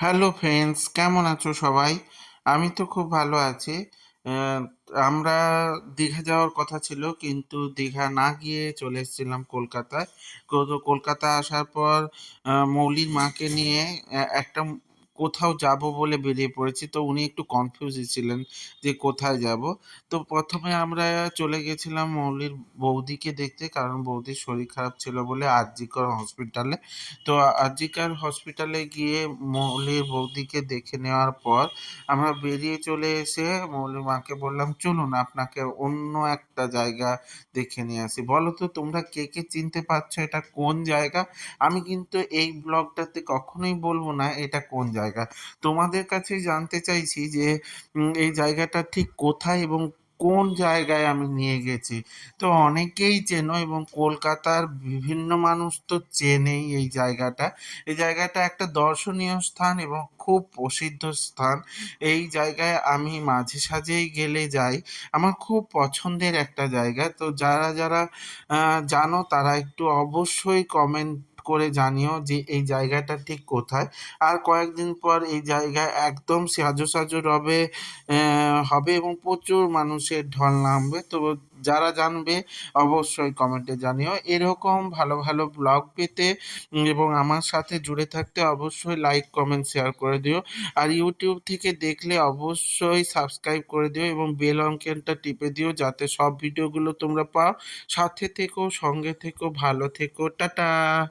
Hello friends কেমন আছো সবাই? আমি তো খুব ভালো আছি। আমরা দীঘা যাওয়ার কথা ছিল, কিন্তু দীঘা না গিয়ে চলে এসেছিলাম কলকাতায়। কলকাতা আসার পর মৌলির মাকে নিয়ে একটা কোথাও যাব বলে বেরিয়ে পড়েছি। তো উনি একটু কনফিউজ ছিলেন যে কোথায় যাব। তো প্রথমে আমরা চলে গেছিলাম মৌলির বৌদিকে দেখতে, কারণ বৌদির শরীর খারাপ ছিল বলে আরজিকর হসপিটালে তো আজিকার হসপিটালে গিয়ে মৌলির বৌদিকে দেখে নেওয়ার পর আমরা বেরিয়ে চলে এসে মৌলির মাকে বললাম, চলুন আপনাকে অন্য একটা জায়গা দেখে নিয়ে আসি। বলো তো তোমরা কে কে চিনতে পারছ? এটা কোন জায়গা? আমি কিন্তু এই ব্লগটাতে কখনোই বলব না, এটা কোন জায়গা? তোমাদের কাছেই জানতে চাইছি যে এই জায়গাটা ঠিক কোথায় এবং কোন জায়গায় আমি নিয়ে গেছি? তো অনেকেই চেনো এবং কলকাতার বিভিন্ন মানুষ তো চেনেই এই জায়গাটা। এই জায়গাটা একটা দর্শনীয় স্থান এবং খুব প্রসিদ্ধ স্থান। এই জায়গায় আমি মাঝে সাঝেই গেলে যাই। আমার খুব পছন্দের একটা জায়গা। তো যারা যারা জানো তারা একটু অবশ্যই কমেন্ট করে জানিও যে এই জায়গাটা ঠিক কোথায়। আর কয়েকদিন পর এই জায়গায় একদম সাজো সাজো রবে হবে এবং প্রচুর মানুষের ঢল নামবে। তো যারা জানবে অবশ্যই কমেন্টে জানিও। এরকম ভালো ভালো ব্লগ পেতে এবং আমার সাথে জুড়ে থাকতে অবশ্যই লাইক কমেন্ট শেয়ার করে দিও। আর ইউটিউব থেকে দেখলে অবশ্যই সাবস্ক্রাইব করে দিও এবং বেল আইকনটা টিপে দিও যাতে সব ভিডিওগুলো তোমরা পাও। সাথে থেকো, সঙ্গে থেকো, ভালো থেকো, টাটা।